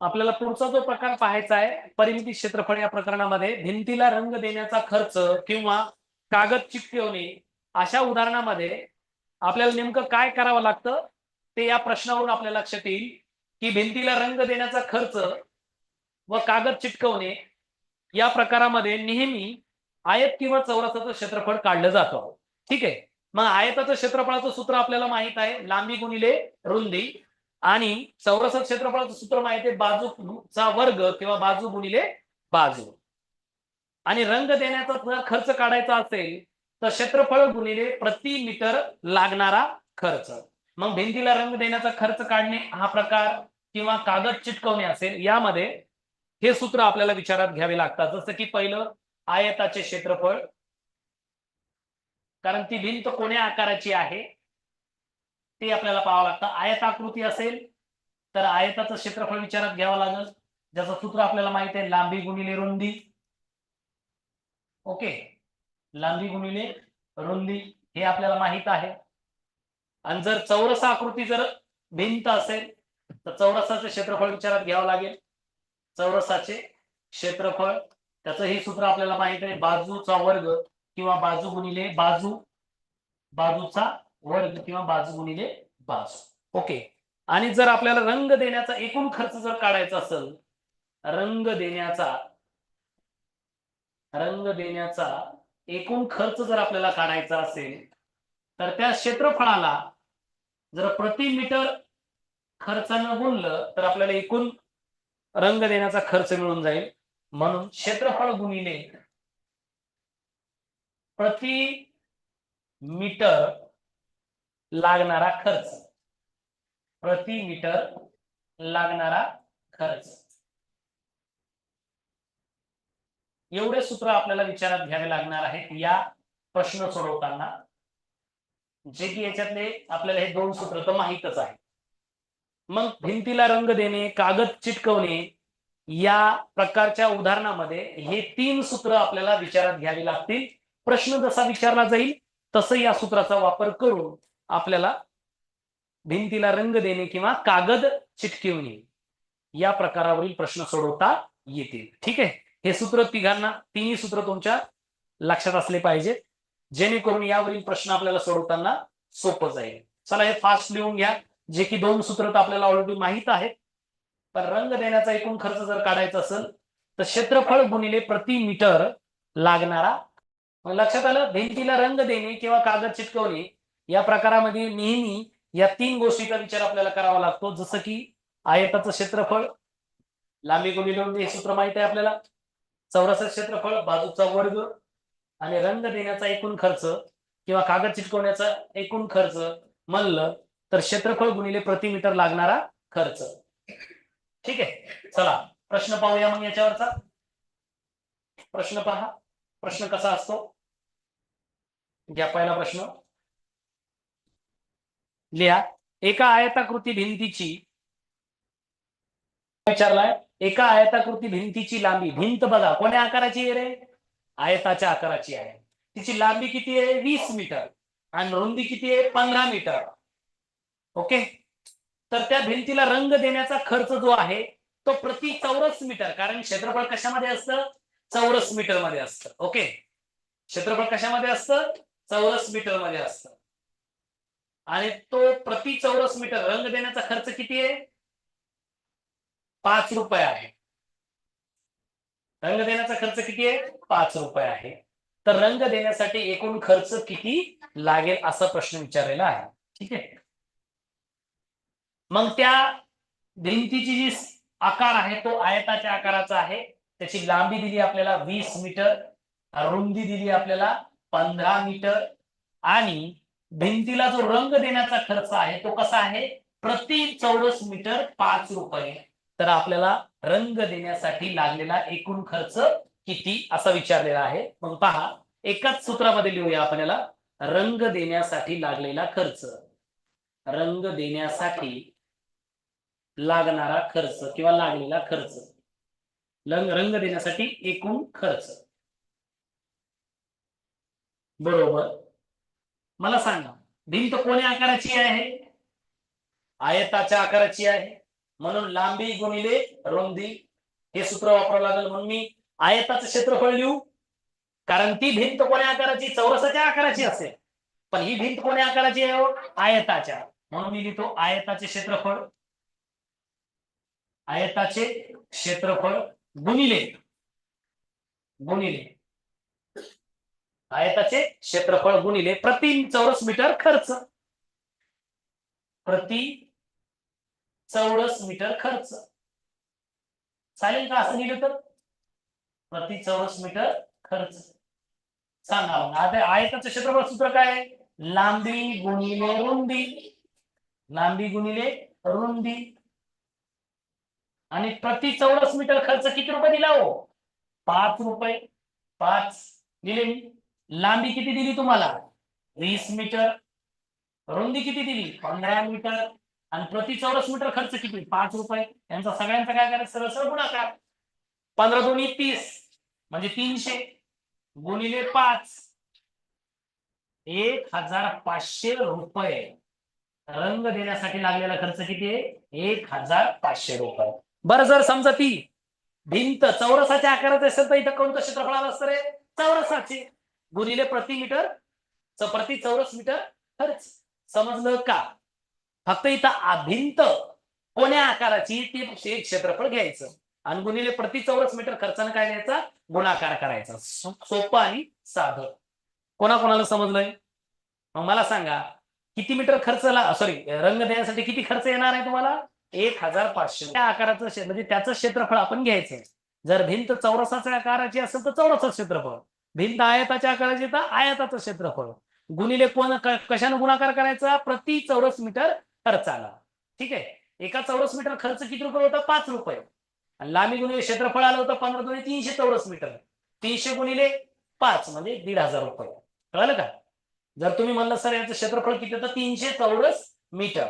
आपल्याला पुढचा जो प्रकार पाहायचा आहे परिमिती क्षेत्रफळ या प्रकरणामध्ये भिंतीला रंग देण्याचा खर्च किंवा कागद चिकटवणे अशा उदाहरणामध्ये आपल्याला नेमकं काय करावं लागतं? ते या प्रश्नावरून आपल्या लक्षात येईल की भिंतीला रंग देण्याचा खर्च व कागद चिटकवणे या प्रकारामध्ये नेहमी आयत किंवा चौरसाचं क्षेत्रफळ काढलं जातं. ठीक आहे? मग आयताचं क्षेत्रफळाचं सूत्र आपल्याला माहीत आहे. लांबी गुणिले रुंदी. आणि चौरसात क्षेत्रफळाचं सूत्र माहिती आहे बाजूचा वर्ग किंवा बाजू गुणिले बाजू. आणि रंग देण्याचा जर खर्च काढायचा असेल तर क्षेत्रफळ गुणिले प्रति मीटर लागणारा खर्च. मग भिंतीला रंग देण्याचा खर्च काढणे हा प्रकार किंवा कागद चिटकवणे असेल यामध्ये हे सूत्र आपल्याला विचारात घ्यावे लागतात. जसं की पहिलं आयताचे क्षेत्रफळ. कारण ती भिंत कोण्या आकाराची आहे? ते आपल्याला पाहावं लागतं. आयताकृती असेल तर आयताचं क्षेत्रफळ विचारात घ्यावं लागेल. ज्याचं सूत्र आपल्याला माहीत आहे लांबी गुणिले रुंदी. ओके? लांबी गुणिले रुंदी हे आपल्याला माहीत आहे. आणि जर चौरस आकृती जर भिंत असेल तर चौरसाचे क्षेत्रफळ विचारात घ्यावं लागेल. चौरसाचे क्षेत्रफळ त्याचं हे सूत्र आपल्याला माहीत आहे बाजूचा वर्ग किंवा बाजू गुणिले बाजू बाजूचा वर्ग किंवा बाजू गुणिले बाजू. ओके. आणि जर आपल्याला रंग देण्याचा एकूण खर्च जर काढायचा असेल रंग देण्याचा रंग देण्याचा एकूण खर्च जर आपल्याला काढायचा असेल तर त्या क्षेत्रफळाला जर प्रति मीटर खर्चानं गुणलं तर आपल्याला एकूण रंग देण्याचा खर्च मिळून जाईल. म्हणून क्षेत्रफळ गुणिले प्रति मीटर लागणारा खर्च. प्रति मीटर लागणारा खर्च. एवढे सूत्र आपल्याला विचारात घ्यावे लागणार आहेत या प्रश्न सोडवताना. जे की याच्यातले आपल्याला हे दोन सूत्र तर माहीतच आहे मग भिंतीला रंग देणे कागद चिटकवणे या प्रकारच्या उदाहरणामध्ये हे तीन सूत्र आपल्याला विचारात घ्यावी लागतील. प्रश्न जसा विचारला जाईल तसं या सूत्राचा वापर करून आपल्याला भिंतीला रंग देणे किंवा कागद चिटकवणे या प्रकारावरील प्रश्न सोडवता येतील. ठीक आहे? हे सूत्र तिघांना तिन्ही सूत्र तुमच्या लक्षात असले पाहिजेत. जेणेकरून यावरील प्रश्न आपल्याला सोडवताना सोपं जाईल. चला हे फास्ट लिहून घ्या. जे की दोन सूत्र तर आपल्याला ऑलरेडी माहीत आहेत. पण रंग देण्याचा एकूण खर्च जर काढायचा असेल तर क्षेत्रफळ गुणिले प्रति मीटर लागणारा लक्षात आलं? भिंतीला रंग देणे किंवा कागद चिटकवणे या प्रकारामध्ये नेहमी या तीन गोष्टीचा विचार आपल्याला करावा लागतो. जसं की आयताचं क्षेत्रफळ लांबी गुणिले रुंदी हे सूत्र माहीत आहे आपल्याला. चौरस क्षेत्रफळ बाजूचा वर्ग आणि रंग देण्याचा एकूण खर्च किंवा कागद चिटकवण्याचा एकूण खर्च म्हणलं तर क्षेत्रफळ गुणिले प्रति मीटर लागणारा खर्च. ठीक आहे? चला प्रश्न पाहूया मग याच्यावरचा. प्रश्न पहा. प्रश्न कसा असतो? घ्या पहिला प्रश्न. लिहा. एका आयताकृती भिंतीची विचारलाय. एका आयताकृती भिंतीची लांबी. भिंत बघा कोण्या आकाराची आहे रे? आयताच्या आकाराची आहे. तिची लांबी किती आहे? वीस मीटर. आणि रुंदी किती आहे? पंधरा मीटर. ओके? तर त्या भिंतीला रंग देण्याचा खर्च जो आहे तो प्रति चौरस मीटर कारण क्षेत्रफळ कशामध्ये असतं? चौरस मीटरमध्ये असतं. ओके? क्षेत्रफळ कशामध्ये असतं? चौरस मीटरमध्ये असतं. आणि तो प्रति चौरस मीटर रंग देण्याचा खर्च किती आहे? पाच रुपये आहे. रंग देण्याचा खर्च किती आहे? पाच रुपये आहे. तर रंग देण्यासाठी एकूण खर्च किती लागेल असा प्रश्न विचारलेला आहे. ठीक आहे? मग त्या भिंतीची जी आकार आहे तो आयताच्या आकाराचा आहे. त्याची लांबी दिली आपल्याला वीस मीटर रुंदी दिली आपल्याला पंधरा मीटर आणि भिंतीला जो रंग देण्याचा खर्च आहे तो कसा आहे? प्रति चौरस मीटर पाच रुपये. तर आपल्याला रंग देण्यासाठी लागलेला एकूण खर्च किती असा विचारलेला आहे? मग पहा एकाच सूत्रामध्ये लिहूया आपल्याला. रंग देण्यासाठी लागलेला खर्च. रंग देण्यासाठी लागणारा खर्च किंवा लागलेला खर्च. रंग रंग देण्यासाठी एकूण खर्च. बरोबर? मला सांगा भिंत कोण्या आकाराची आहे? आयताच्या आकाराची आहे. म्हणून लांबी गुणिले रुंदी. हे सूत्र वापरावं लागेल म्हणून मी आयताचं क्षेत्रफळ लिहू. कारण ती भिंत कोण्या आकाराची? चौरसाच्या आकाराची असेल. पण ही भिंत कोण्या आकाराची आहे? आयताच्या. म्हणून मी लिहितो आयताचे क्षेत्रफळ. आयताचे क्षेत्रफळ गुणिले. गुणिले. आयताचे क्षेत्रफळ गुणिले प्रति चौरस मीटर खर्च. प्रति चौरस मीटर खर्च. चालेल का असं लिहिलं तर? प्रति चौरस मीटर खर्च. सांगा आता आयताचं क्षेत्रफळ सूत्र काय आहे? लांबी गुणिले रुंदी. लांबी गुणिले रुंदी. आणि प्रति चौरस मीटर खर्च किती रुपये दिला हो? पाच रुपये. पाच. दिले मी. लांबी किती दिली तुम्हाला? वीस मीटर. रुंदी किती दिली? पंधरा मीटर. आणि प्रति चौरस मीटर खर्च किती? पाच रुपये. यांचा सगळ्यांचा काय करायचं? सरळ सरळ गुणाकार. पंधरा दोन्ही तीस. म्हणजे तीनशे. गुणिले पाच. एक हजार पाचशे रुपये. रंग देण्यासाठी लागलेला खर्च किती आहे? एक हजार पाचशे रुपये. बरं जर समजा ती भिंत चौरसाच्या आकारात असेल तर इथं कोणतं क्षेत्रफळ असतं रे? चौरसाचे. गुणिले प्रति मीटर च- प्रति चौरस मीटर खर्च समजलं का? फक्त इथं अभिंत भिंत कोण्या आकाराची ती ते क्षेत्रफळ घ्यायचं. आणि गुणिले प्रति चौरस मीटर खर्चानं काय द्यायचा गुणाकार करायचा. सोपं आणि साधं. कोणाकोणाला समजलंय? मग मला सांगा किती मीटर खर्चला सॉरी रंग देण्यासाठी किती खर्च येणार आहे तुम्हाला? एक हजार पाचशे. त्या आकाराचं म्हणजे त्याचं क्षेत्रफळ आपण घ्यायचं जर भिंत चौरसाच्या आकाराची असेल तर चौरसाचं क्षेत्रफळ. भिंत आयताच्या आकाराची तर आयताचं क्षेत्रफळ. गुणिले कोण कशाने गुणाकार करायचा? प्रति चौरस मीटर खर्चाला. ठीक आहे? एका चौरस मीटर खर्च किती रुपये होता? पाच रुपये. आणि लांबी गुणिले क्षेत्रफळ आलं होतं पंधरा दोन्ही तीनशे चौरस मीटर. तीनशे गुणिले पाच म्हणजे दीड हजार रुपये. कळलं का? जर तुम्ही म्हणलं सर याचं क्षेत्रफळ किती होतं? तीनशे चौरस मीटर.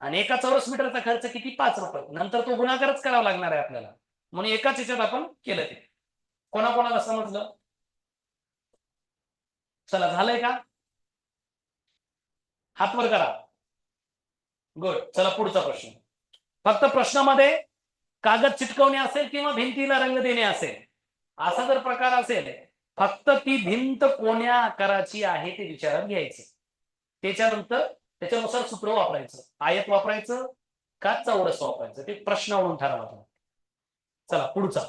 आणि एका चौरस मीटरचा खर्च किती? पाच रुपये. नंतर तो गुणाकारच करावा लागणार आहे आपल्याला. म्हणून एकाच याच्यात आपण केलं ते. कोणाकोणाला समजलं? चला झालंय का? हात वर करा. गुड चला पुढचा प्रश्न. फक्त प्रश्नामध्ये कागद चिटकवणे असेल किंवा भिंतीला रंग देणे असेल असा जर प्रकार असेल फक्त ती भिंत कोण्या आकाराची आहे ते विचारात घ्यायचे. त्याच्यानंतर त्याच्यानुसार सूत्र वापरायचं. आयत वापरायचं का चौरस वापरायचं? ते प्रश्नावरून ठरवा चला पुढचा.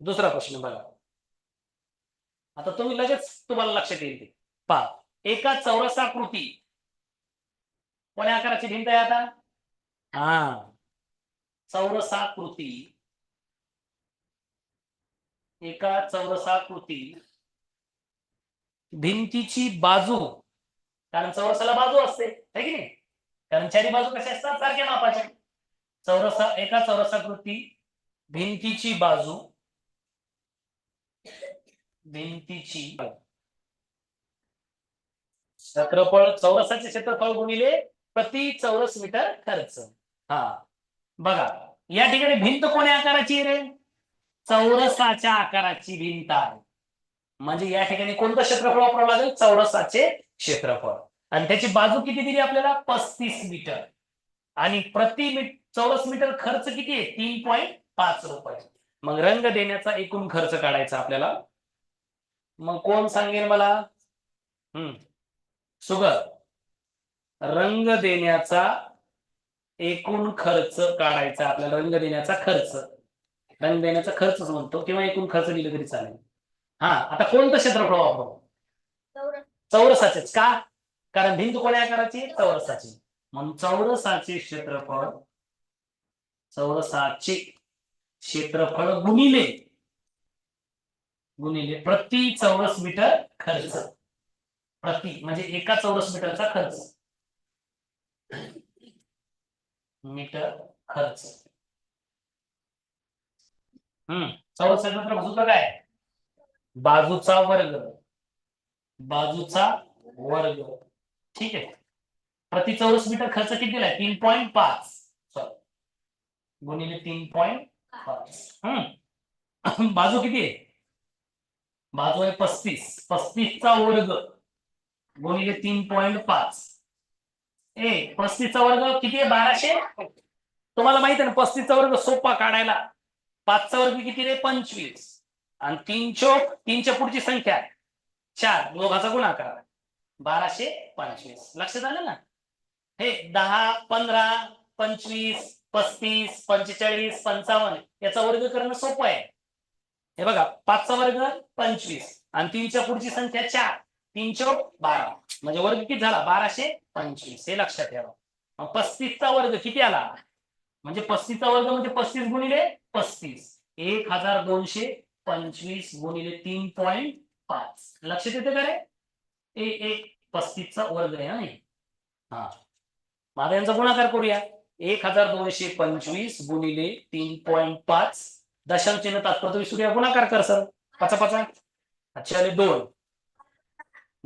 दुसरा प्रश्न बघा. आता तुम्ही लगेच तुम्हाला लक्षात येईल ते. पहा एका चौरसाकृती कोण्या आकाराची भिंत आहे आता? हा. चौरसाकृती एका चौरसाकृती भिंतीची बाजू. कारण चौरसाला बाजू असते है की नाही? कारण चारी बाजू कशा असतात? सारख्या मापाच्या. चौरसा एका चौरसाकृती भिंतीची बाजू. भिंतीची. क्षेत्रफळ चौरसाचे क्षेत्रफळ गुणिले प्रति चौरस मीटर खर्च. हा. बघा या ठिकाणी भिंत कोण्या आकाराची रे? चौरसाच्या आकाराची भिंत आहे. म्हणजे या ठिकाणी कोणतं क्षेत्रफळ वापरावं लागेल? चौरसाचे क्षेत्रफळ. आणि त्याची बाजू किती दिली आपल्याला? पस्तीस मीटर. आणि प्रति मी चौरस मीटर खर्च किती आहे? तीन पॉईंट पाच रुपये. मग रंग देण्याचा एकूण खर्च काढायचा आपल्याला. मग कोण सांगेल मला? हम्म. सुगर रंग देण्याचा एकूण खर्च काढायचा आपल्याला. रंग देण्याचा खर्च. रंग देण्याचा खर्चच म्हणतो किंवा एकूण खर्च दिलं तरी चालेल. हा आता कोणतं क्षेत्रफळ वापरू? चौरसाचेच का? कारण भिंत कोण्या आकाराची चौरसाची. म्हणून चौरसाचे क्षेत्रफळ चौरसाचे क्षेत्रफळ गुणिले गुणिले प्रति चौरस मीटर खर्च. प्रति म्हणजे एका चौरस मीटरचा खर्च. मीटर खर्च. हम्म चौरस मीटर बाजूचा काय? बाजूचा वर्ग. बाजूचा वर्ग. ठीक आहे. प्रति चौरस मीटर खर्च किती दिलाय तीन पॉईंट पाच. सॉरी गुणिले तीन पॉईंट पाच. हम्म. बाजू किती आहे? बाजू आहे पस्तीस. पस्तीसचा वर्ग गुणिले तीन पॉईंट पाच. ए पस्तीसचा वर्ग किती आहे? बाराशे? तुम्हाला माहीत आहे ना पस्तीसचा वर्ग सोपा काढायला. पाचचा वर्ग किती रे? पंचवीस. आणि तीन चोक तीनच्या पुढची संख्या. चार दोघाचा गुणाकार. बाराशे पंचवीस. लक्षात आलं ना? हे दहा पंधरा पंचवीस पस्तीस पंचेचाळीस पंचावन्न याचा वर्ग करणं सोपं आहे. हे बघा पाचचा वर्ग पंचवीस. आणि तीनच्या पुढची संख्या चार. तीन चौक बारा. म्हणजे वर्ग किती झाला? बाराशे पंचवीस. हे लक्षात ठेवा. मग पस्तीसचा वर्ग किती आला? म्हणजे पस्तीसचा वर्ग म्हणजे पस्तीस गुणिले पस्तीस. एक हजार दोनशे पंचवीस गुणिले तीन पॉईंट पाच. लक्षात येते का रे? ए एक पस्तीसचा वर्ग आहे हा? हा. माझा यांचा गुणाकार करूया. एक हजार दोनशे पंचवीस गुणिले तीन पॉईंट पाच. दशांश चिन्ह तात्पर्य विसरूया गुणाकार कर सर. पाचा पाचा. अच्छा आले दोन.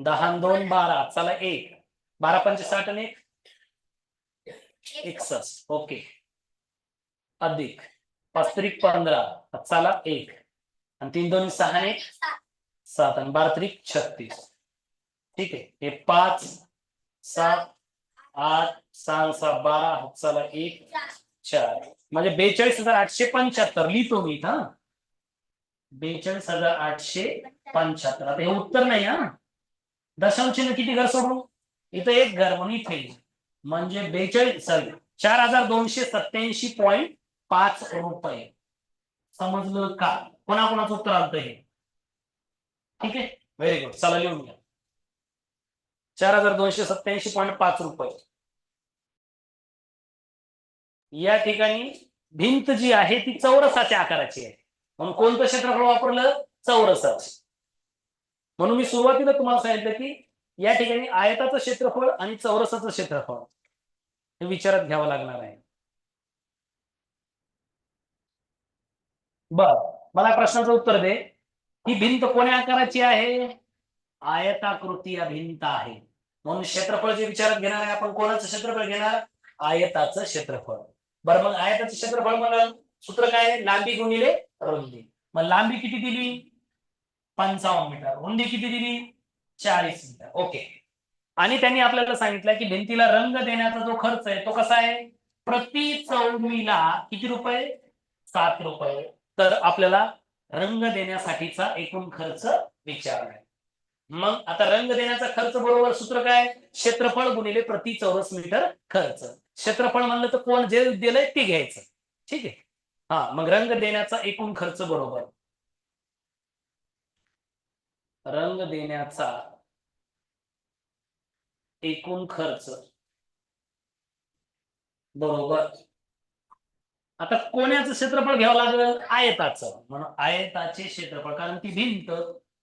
दहा दोन बारा. चला एक. बारा पंच साठ आणि एक. एकसष्ट. ओके. अधिक. पाच त्रिक पंधरा. चला एक. आणि तीन दोन सहा एक. सात आणि बारा त्रिक छत्तीस. ठीक आहे. हे पाच सात आठ सहा सहा बारा. चला एक. चार म्हणजे बेचाळीस हजार आठशे पंच्याहत्तर लिहितो मी इथं. हा. बेचाळीस हजार आठशे पंच्याहत्तर. आता हे उत्तर नाही हा. दशांश किती घर सोडू इथं एक घर म्हणून इथे म्हणजे बेचाळीस सॉरी चार हजार दोनशे सत्याऐंशी पॉईंट पाच रुपये. समजलं का? कोणाकोणाचं उत्तर आलं हे? ठीक आहे? व्हेरी गुड चला लिहून घ्या. चार हजार दोनशे सत्याऐंशी पॉईंट पाच रुपये. या ठिकाणी भिंत जी आहे ती चौरसाच्या आकाराची आहे. म्हणून कोणतं क्षेत्रफळ वापरलं? चौरसाचे म्हणून मी सुरुवातीला तुम्हाला सांगितलं की या ठिकाणी आयताचं क्षेत्रफळ आणि चौरसाचं क्षेत्रफळ हे विचारात घ्यावं लागणार आहे. बर मला प्रश्नाचं उत्तर दे. ही भिंत कोण्या आकाराची आहे? आयताकृती या भिंत आहे. म्हणून क्षेत्रफळ जे विचारात घेणार आहे आपण कोणाचं क्षेत्रफळ घेणार? आयताचं क्षेत्रफळ. बरं मग आयताचं क्षेत्रफळ म्हणाल सूत्र काय लांबी गुणिले रुंदी. मग लांबी किती दिली? पंचावन्न मीटर. रुंदी किती दिली? चाळीस मीटर. ओके. आणि त्यांनी आपल्याला सांगितलं की भिंतीला रंग देण्याचा जो खर्च आहे तो कसा आहे? प्रति चौमीला किती रुपये? सात रुपये. तर आपल्याला रंग देण्यासाठीचा एकूण खर्च विचारलाय मग आता रंग देण्याचा खर्च बरोबर सूत्र काय? क्षेत्रफळ गुणिले प्रति चौरस मीटर खर्च. क्षेत्रफळ म्हणलं तर कोण? जे दिलंय ते घ्यायचं. ठीक आहे? हा मग रंग देण्याचा एकूण खर्च बरोबर. रंग देण्याचा एकूण खर्च बरोबर. आता कोण्याचं क्षेत्रफळ घ्यावं लागलं? आयताचं. म्हणून आयताचे क्षेत्रफळ कारण ती भिंत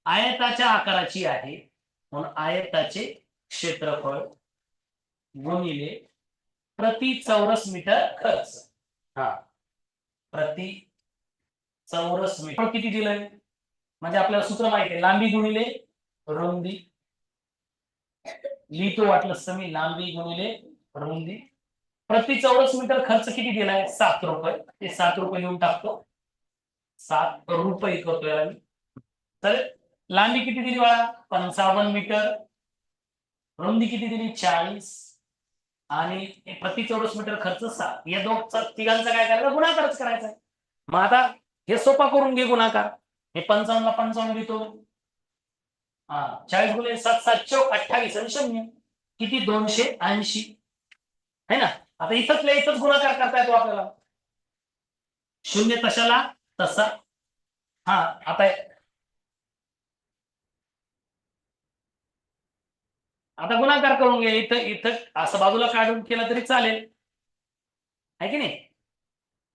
आयताच्या आकाराची आहे. म्हणून आयताचे क्षेत्रफळ गुणिले प्रति चौरस मीटर खर्च. हा. प्रति चौरस मीटर. किती दिलंय? म्हणजे आपल्याला सूत्र माहिती आहे. लांबी गुणिले रुंदी. लिहितो वाटलं मी. लांबी गुणिले रुंदी. प्रति चौरस मीटर खर्च किती दिलाय? सात रुपये. ते सात रुपये लिहून टाकतो. सात रुपये करतोय याला मी तर लांबी किती दिली बाळा? पंचावन्न मीटर. रुंदी किती दिली? चाळीस. आणि प्रति चौरस मीटर खर्च सात. या दोघ तिघांचा काय करायचा? गुणाकारच करायचा आहे. मग आता हे सोपा करून घे गुणाकार. हे पंचावन्नला पंचावन्न लिहितो. हा चाळीस गुले सात सात चौक अठ्ठावीस. आणि शून्य. किती? दोनशे ऐंशी. है ना? आता इथंच इथंच गुणाकार करता येतो आपल्याला. शून्य तशाला तसा. हा आता आता गुणाकार करून घे इथं इथं असं बाजूला काढून केलं तरी चालेल. आहे की नाही?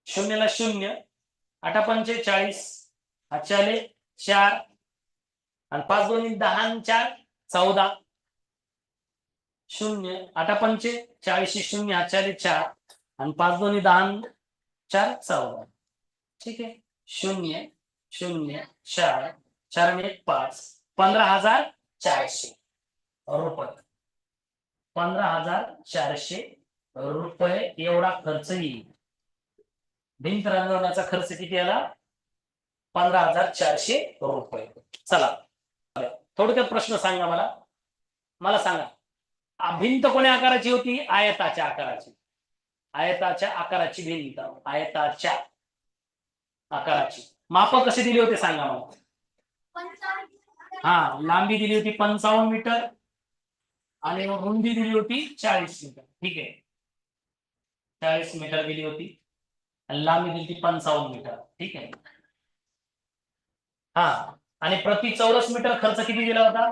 शून्यला शून्य आठा पंचेचाळीस अच्छा आले चार आणि पाच दोन्ही दहा आणि चार चौदा. शून्य आठा पंचे चाळीसशे शून्य हा चार आणि पाच दोन्ही दहा चार चौदा. ठीक आहे? शून्य शून्य चार चार आणि एक पाच पंधरा हजार चारशे. रुपये पंधरा हजार चारशे रुपये एवढा खर्च येईल. भिंत रंगवण्याचा खर्च किती आला? पंधरा हजार चारशे रुपये. चला. थोडक्यात प्रश्न सांगा मला. मला सांगा. भिंत कोण्या आकाराची होती? आयताच्या आकाराची. आयताच्या आकाराची भिंत. आयताच्या आकाराची. माप कसे दिले होते सांगा मला. हा लांबी दिली होती पंचावन्न मीटर. आणि रुंदी दिली होती चाळीस मीटर. ठीक आहे? चाळीस मीटर दिली होती. आणि लांबी दिली होती पंचावन्न मीटर. ठीक आहे? हा. आणि प्रति चौरस मीटर खर्च किती दिला होता?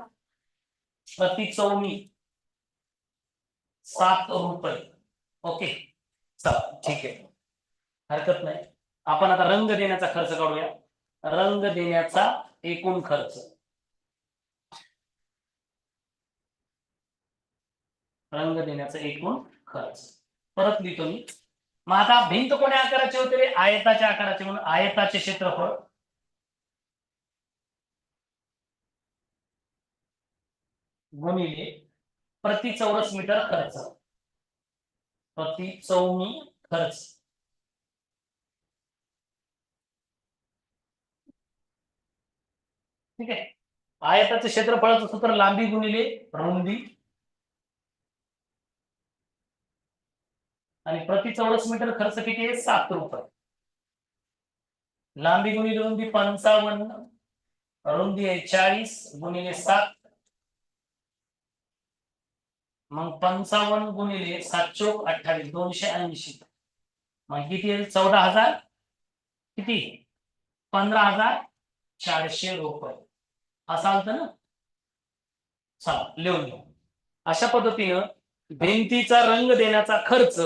प्रति चौमी. सात रुपये. ओके. चला. ठीक आहे. हरकत नाही. आपण आता रंग देण्याचा खर्च काढूया. रंग देण्याचा एकूण खर्च. रंग देण्याचा एकूण खर्च. परत लिहितो मी. मग आता भिंत कोण्या आकाराचे होते रे? आयताच्या आकाराचे म्हणून आयताचे क्षेत्रफळ. गुणिले प्रति चौरस मीटर खर्च. प्रति चौमी खर्च. ठीक आहे? आयताचे क्षेत्रफळाचं सूत्र लांबी गुणिले रुंदी. आणि प्रति चौरस मीटर खर्च किती आहे? सात रुपये. लांबी गुणिले रुंदी पंचावन्न रुंदी आहे चाळीस गुणिले सात. मग पंचावन्न गुणिले सात चौक अठ्ठावीस दोनशे ऐंशी. मग किती आहे? चौदा हजार. किती? पंधरा हजार चारशे रुपये. असं आलतं ना? चला लिहून घेऊ. अशा पद्धतीनं भिंतीचा रंग देण्याचा खर्च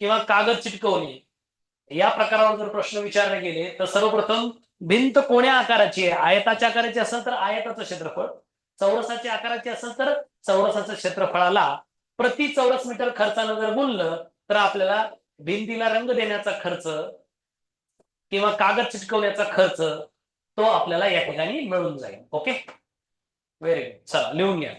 किंवा कागद चिटकवणे. या प्रकारावर जर प्रश्न विचारले गेले तर सर्वप्रथम भिंत कोण्या आकाराची आहे? आयताच्या आकाराची असेल तर आयताचं क्षेत्रफळ. चौरसाच्या आकाराची असेल तर चौरसाचं क्षेत्रफळाला. प्रति चौरस मीटर खर्चानं जर गुणलं तर आपल्याला भिंतीला रंग देण्याचा खर्च किंवा कागद चिटकवण्याचा खर्च तो आपल्याला या ठिकाणी मिळून जाईल. ओके? व्हेरी गुड चला लिहून घ्या.